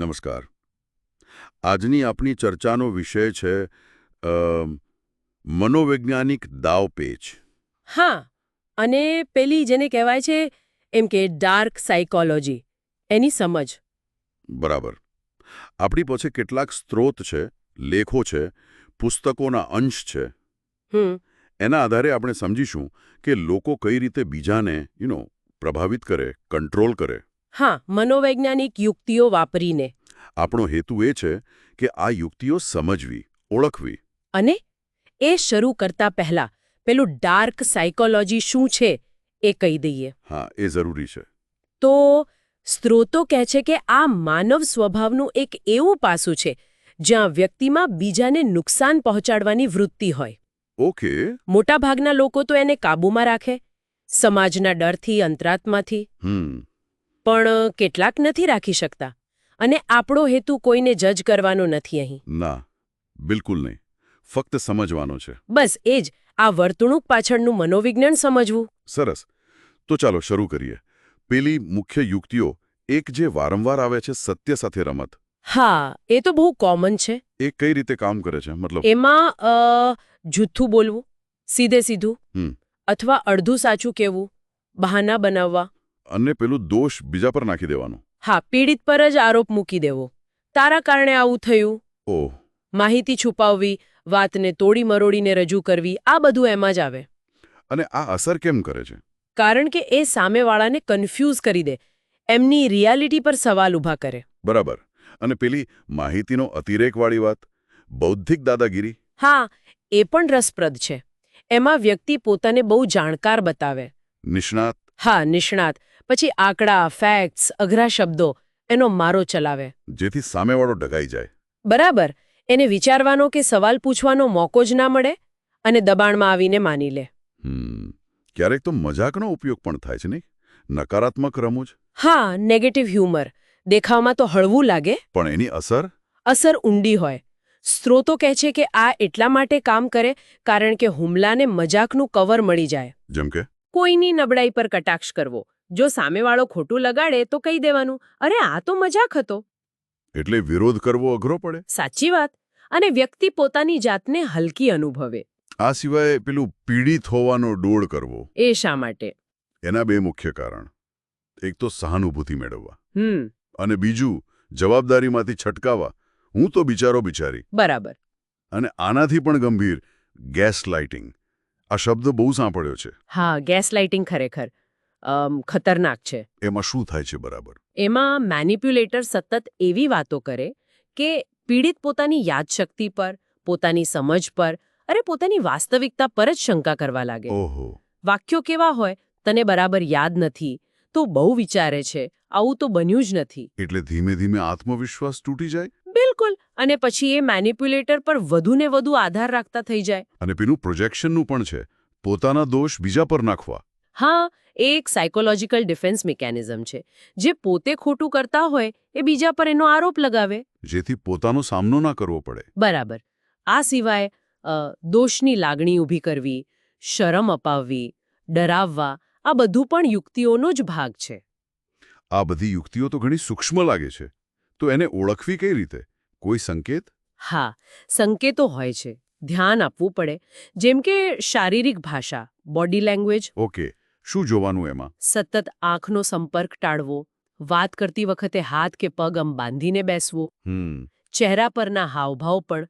નમસ્કાર. આજની આપણી ચર્ચાનો વિષય છે મનોવૈજ્ઞાનિક દાવપેચ હા અને પેલી જેને કહેવાય છે એમ કે ડાર્ક સાયકોલોજી એની સમજ. બરાબર. આપણી પાસે કેટલાક સ્ત્રોત છે લેખો છે પુસ્તકોના અંશ છે. એના આધારે આપણે સમજીશું કે લોકો કઈ રીતે બીજાને યુ નો પ્રભાવિત કરે કંટ્રોલ કરે. હા મનોવૈજ્ઞાનિક યુક્તિઓ વાપરીને. આપણો હેતુ એ છે કે આ યુક્તિઓ સમજવી ઓળખવી. અને એ શરૂ કરતા પહેલા પેલું ડાર્ક સાયકોલોજી શું છે એ કહી દઈએ. હા એ જરૂરી છે. તો સ્ત્રોતો કહે છે કે આ માનવ સ્વભાવનું એક એવું પાસું છે જ્યાં વ્યક્તિમાં બીજાને નુકસાન પહોંચાડવાની વૃત્તિ હોય. ઓકે. મોટાભાગના લોકો તો એને કાબૂમાં રાખે. સમાજના ડરથી અંતરાત્માથી. હમ. પણ કેટલાક નથી રાખી શકતા. અને આપણો હેતુ કોઈને જજ કરવાનો નથી અહીં. ના બિલકુલ નહીં. ફક્ત સમજવાનો છે. બસ એ જ. આ વર્તણૂક પાછળનું મનોવિજ્ઞાન સમજવું. સરસ. તો ચાલો શરૂ કરીએ. પેલી મુખ્ય યુક્તિઓ એક જે વારંવાર આવે છે સત્ય સાથે રમત. હા એ તો બહુ કોમન છે. એ કઈ રીતે કામ કરે છે? મતલબ એમાં અ, જૂઠું બોલવું સીધે સીધું. અથવા અડધું સાચું કહેવું બહાના બનાવવા અને પેલું દોષ બીજા પર નાખી દેવાનો. હા પીડિત પર જ આરોપ મૂકી દેવો. તારા કારણે આવું થયું. ઓહ. માહિતી છુપાવવી વાતને તોડી મરોડીને રજૂ કરવી આ બધું એમાં જ આવે. અને આ અસર કેમ કરે છે? કારણ કે એ સામેવાળાને કન્ફ્યુઝ કરી દે. એમની રિયાલિટી પર સવાલ ઊભા કરે. બરાબર. અને પેલી માહિતીનો અતિરેકવાળી વાત બૌદ્ધિક દાદાગીરી. હા એ પણ રસપ્રદ છે. એમાં વ્યક્તિ પોતાને બહુ જાણકાર બતાવે. નિષ્ણાત. હા નિષ્ણાત. પછી આંકડા ફેક્ટ્સ અઘરા શબ્દો એનો મારો ચલાવે. જેથી સામેવાળો ડગાઈ જાય. બરાબર. એને વિચારવાનો કે સવાલ પૂછવાનો મોકો જ ના મળે અને દબાણમાં આવીને માની લે. ક્યારેક તો મજાકનો ઉપયોગ પણ થાય છે નહીં? નકારાત્મક રમૂજ? હા નેગેટિવ હ્યુમર દેખાવમાં તો હળવું લાગે. પણ એની અસર? અસર ઊંડી હોય. સ્ત્રોતો કહે છે કે આ એટલા માટે કામ કરે કારણ કે હુમલાને મજાકનું કવર મળી જાય. જેમ કે? કોઈની નબળાઈ પર કટાક્ષ કરવો. જો સામેવાળો ખોટું લગાડે તો કહી દેવાનું અરે આ તો મજાક હતો. એટલે વિરોધ કરવો અઘરો પડે? સાચી વાત. અને વ્યક્તિ પોતાની જાતને હલકી અનુભવે. આ સિવાય પેલું પીડિત હોવાનો ડોળ કરવો. એ શા માટે? એના બે મુખ્ય કારણ. એક તો સહાનુભૂતિ મેળવવા. હમ. અને બીજું જવાબદારીમાંથી છટકાવા હું તો બિચારો બિચારી. બરાબર. અને આનાથી પણ ગંભીર ગેસ લાઇટિંગ આ શબ્દ બહુ સાંભળ્યો છે. હા ગેસ લાઇટિંગ ખરેખર. ખતરનાક છે. એમાં શું થાય છે બરાબર? એમાં મેનિપ્યુલેટર સતત એવી વાતો કરે કે પીડિત પોતાની યાદશક્તિ પર પોતાની સમજ પર અરે પોતાની વાસ્તવિકતા પર જ શંકા કરવા લાગે. વાક્યો કેવા હોય તને બરાબર યાદ નથી તો બહુ વિચારે છે આવું તો બન્યું જ નથી. એટલે ધીમે ધીમે આત્મવિશ્વાસ તૂટી જાય? બિલકુલ અને પછી એ મેનિપ્યુલેટર પર વધુને વધુ આધાર રાખતા થઈ જાય. અને પેલું પ્રોજેક્શનનું પણ છે પોતાના દોષ બીજા પર નાખવા. હા એ એક સાયકોલોજીકલ ડિફેન્સ મિકેનિઝમ છે. જે પોતે ખોટું કરતા હોય એ બીજા પર એનો આરોપ લગાવે. જેથી પોતાનો સામનો ના કરવો પડે. બરાબર. આ સિવાય દોષની લાગણી ઊભી કરવી શરમ અપાવવી ડરાવવા આ બધું પણ યુક્તિઓનો જ ભાગ છે. આ બધી યુક્તિઓ તો ઘણી સૂક્ષ્મ લાગે છે. તો એને ઓળખવી કઈ રીતે? કોઈ સંકેત? હા સંકેતો હોય છે. ધ્યાન આપવું પડે. જેમ કે શારીરિક ભાષા બોડી લેંગ્વેજ ઓકે. શું જોવાનું એમાં? સતત આંખનો સંપર્ક ટાળવો વાત કરતી વખતે હાથ કે પગ આમ બાંધીને બેસવો ચહેરા પરના હાવભાવ પણ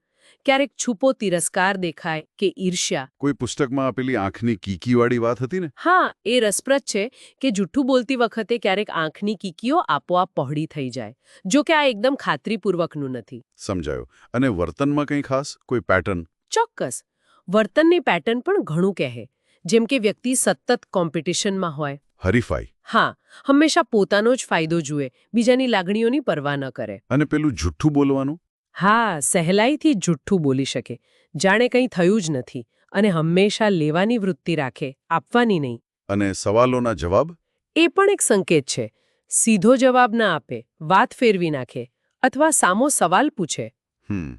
ક્યારેક છુપો તિરસ્કાર દેખાય કે ઈર્ષ્યા. કોઈ પુસ્તકમાં આપેલી આંખની કીકીવાળી વાત હતી ને? હા એ રસપ્રદ છે કે જૂઠું બોલતી વખતે ક્યારેક આંખની કીકીઓ આપોઆપ પહોળી થઈ જાય જો કે આ એકદમ ખાતરીપૂર્વકનું નથી. સમજાયો. અને વર્તનમાં કંઈ ખાસ? કોઈ પેટર્ન ચોક્કસ. વર્તનની પેટર્ન પણ ઘણું કહે. જેમ કે વ્યક્તિ સતત કોમ્પિટિશનમાં હોય. હરીફાઈ. હા હંમેશા પોતાનો જ ફાયદો જુએ બીજાની લાગણીઓની પરવા ન કરે. અને પેલું જુઠ્ઠું બોલવાનું? હા સહેલાઈથી જુઠ્ઠું બોલી શકે. જાણે કંઈ થયું જ નથી અને હંમેશા લેવાની વૃત્તિ રાખે આપવાની નહીં. અને સવાલોના જવાબ? એ પણ એક સંકેત છે. સીધો જવાબ ના આપે વાત ફેરવી નાખે અથવા સામો સવાલ પૂછે. હમ.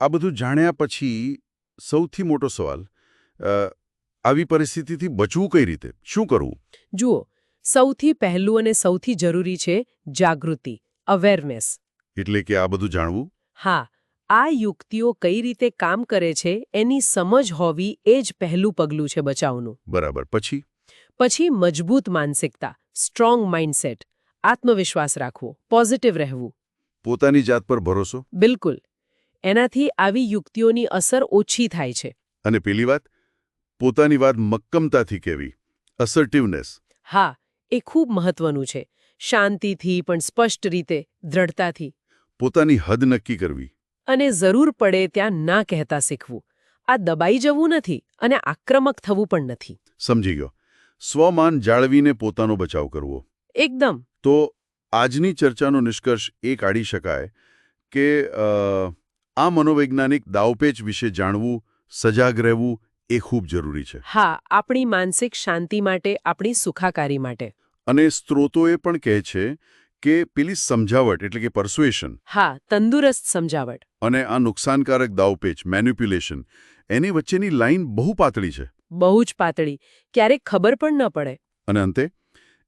આ બધું જાણ્યા પછી સૌથી મોટો સવાલ આવી પરિસ્થિતિથી બચવું કઈ રીતે? શું કરવું? જુઓ સૌથી પહેલું અને સૌથી જરૂરી છે જાગૃતિ અવેરનેસ એટલે કે આ બધું જાણવું? હા આ યુક્તિઓ કઈ રીતે કામ કરે છે એની સમજ હોવી એ જ પહેલું પગલું છે બચાવનું. બરાબર. પછી? પછી મજબૂત માનસિકતા સ્ટ્રોંગ માઇન્ડસેટ આત્મવિશ્વાસ રાખવો પોઝિટિવ રહેવું. પોતાની જાત પર ભરોસો? બિલકુલ. એનાથી આવી યુક્તિઓની અસર ઓછી થાય છે. અને પેલી વાત? પોતાની વાત મક્કમતાથી કહેવી. અસર્ટિવનેસ હા એ ખૂબ મહત્વનું છે. શાંતિથી પણ સ્પષ્ટ રીતે દ્રઢતાથી. પોતાની હદ નક્કી કરવી. અને જરૂર પડે ત્યાં ના કહેતા શીખવું. આ દબાઈ જવું નથી અને આક્રમક થવું પણ નથી. સમજી ગયો. સ્વમાન જાળવીને પોતાનો બચાવ કરવો. એકદમ. તો આજની ચર્ચાનો નિષ્કર્ષ એ કાઢી શકાય કે આ મનોવૈજ્ઞાનિક દાવપેચ વિશે જાણવું સજાગ રહેવું એ ખૂબ જરૂરી છે. હા આપણી માનસિક શાંતિ માટે આપણી સુખાકારી માટે. અને સ્ત્રોતોએ પણ કહે છે કે પેલી સમજાવટ એટલે કે પરસ્યુએશન હા તંદુરસ્ત સમજાવટ. અને આ નુકસાનકારક દાવપેચ મેન્યુપ્યુલેશન એની વચ્ચેની લાઈન બહુ પાતળી છે. બહુ જ પાતળી. ક્યારેક ખબર પણ ન પડે. અને અંતે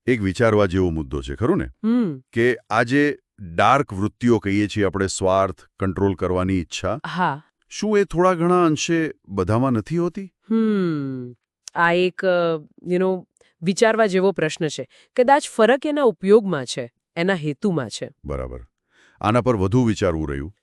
એક વિચારવા જેવો મુદ્દો છે ખરું ને? કે આજે ડાર્ક વૃત્તિઓ કહીએ છીએ આપણે સ્વાર્થ કંટ્રોલ કરવાની ઈચ્છા. હા. શું એ થોડા ઘણા અંશે બધામાં નથી હોતી? હમ આ એક યુ નો વિચારવા જેવો પ્રશ્ન છે. કદાચ ફરક એના ઉપયોગમાં છે એના હેતુમાં છે. બરાબર. આના પર વધુ વિચારવું રહ્યું.